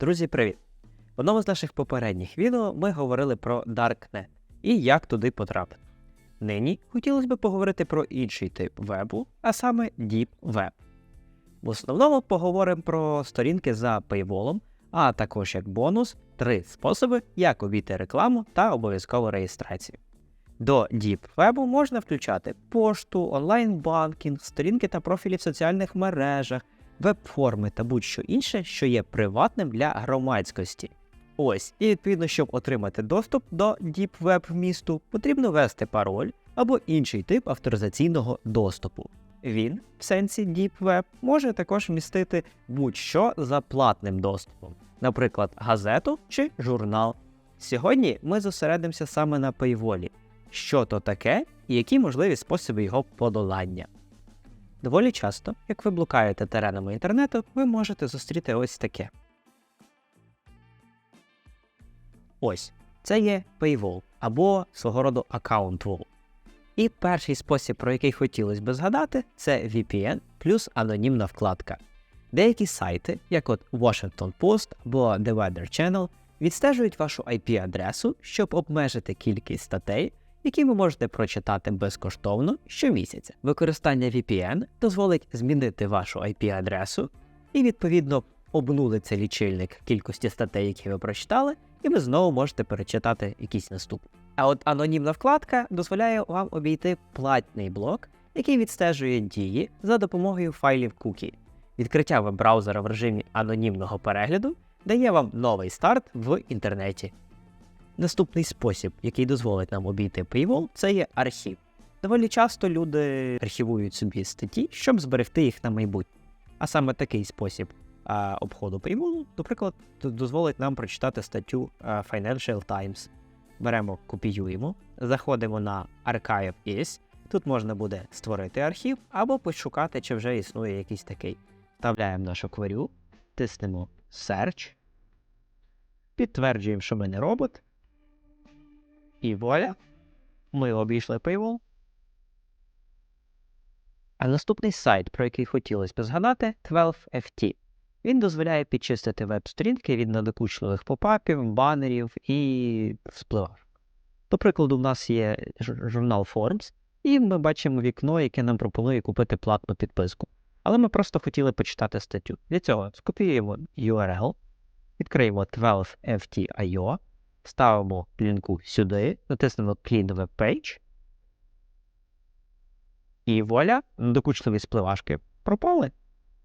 Друзі, привіт! В одному з наших попередніх відео ми говорили про Darknet і як туди потрапити. Нині хотілося б поговорити про інший тип вебу, а саме Deep Web. В основному поговоримо про сторінки за пейволом, а також як бонус три способи, як обійти рекламу та обов'язкову реєстрацію. До Deep Web можна включати пошту, онлайн-банкінг, сторінки та профілі в соціальних мережах, веб-форми та будь-що інше, що є приватним для громадськості. Ось, і відповідно, щоб отримати доступ до Deep Web вмісту, потрібно ввести пароль або інший тип авторизаційного доступу. Він, в сенсі Deep Web, може також вмістити будь-що за платним доступом, наприклад, газету чи журнал. Сьогодні ми зосередимося саме на пейволі, що то таке і які можливі способи його подолання. Доволі часто, як ви блукаєте теренами інтернету, ви можете зустріти ось таке. Ось, це є Paywall або свого роду Account Wall. І перший спосіб, про який хотілося би згадати, це VPN плюс анонімна вкладка. Деякі сайти, як от Washington Post або The Weather Channel, відстежують вашу IP-адресу, щоб обмежити кількість статей, які ви можете прочитати безкоштовно щомісяця. Використання VPN дозволить змінити вашу IP-адресу і, відповідно, обнулиться лічильник кількості статей, які ви прочитали, і ви знову можете перечитати якісь наступні. А от анонімна вкладка дозволяє вам обійти платний блок, який відстежує дії за допомогою файлів cookie. Відкриття веб-браузера в режимі анонімного перегляду дає вам новий старт в інтернеті. Наступний спосіб, який дозволить нам обійти Paywall, це є архів. Доволі часто люди архівують собі статті, щоб зберегти їх на майбутнє. А саме такий спосіб а, обходу Paywall, наприклад, дозволить нам прочитати статтю Financial Times. Беремо, копіюємо, заходимо на Archive. Тут можна буде створити архів або пошукати, чи вже існує якийсь такий. Вставляємо нашу кварю, тиснемо Search, підтверджуємо, що ми не робот. І вуаля, ми обійшли Paywall. А наступний сайт, про який хотілося б згадати, 12FT. Він дозволяє підчистити веб-сторінки від надокучливих попапів, банерів і спливашок. До прикладу, в нас є журнал Forms, і ми бачимо вікно, яке нам пропонує купити платну підписку. Але ми просто хотіли почитати статтю. Для цього скопіюємо URL, відкриємо 12FT.io, ставимо лінку сюди, натиснемо Clean Web. І вуаля, надокучливі спливашки пропали.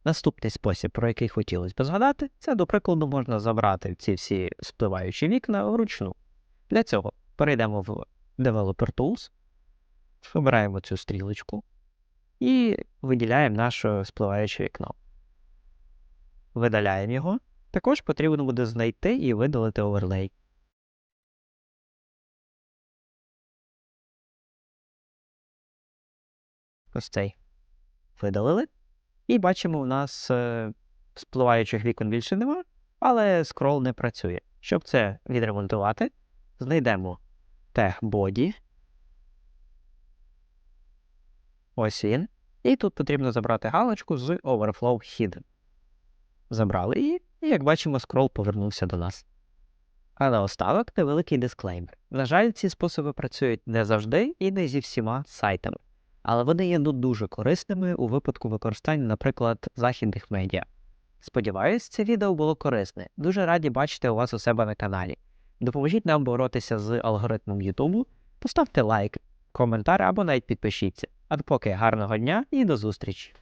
Наступний спосіб, про який хотілося б згадати, це, до прикладу, можна забрати ці всі спливаючі вікна вручну. Для цього перейдемо в Developer Tools, вибираємо цю стрілочку і виділяємо наше спливаюче вікно. Видаляємо його. Також потрібно буде знайти і видалити оверлей. Ось цей. Видалили. І бачимо, у нас е, спливаючих вікон більше нема, але скрол не працює. Щоб це відремонтувати, знайдемо тег body. Ось він. І тут потрібно забрати галочку з Overflow Hidden. Забрали її, і як бачимо, скрол повернувся до нас. А наостанок невеликий дисклеймер. На жаль, ці способи працюють не завжди і не зі всіма сайтами але вони є ну, дуже корисними у випадку використання, наприклад, західних медіа. Сподіваюсь, це відео було корисне. Дуже раді бачити у вас у себе на каналі. Допоможіть нам боротися з алгоритмом Ютубу, поставте лайк, коментар або навіть підпишіться. А поки гарного дня і до зустрічі!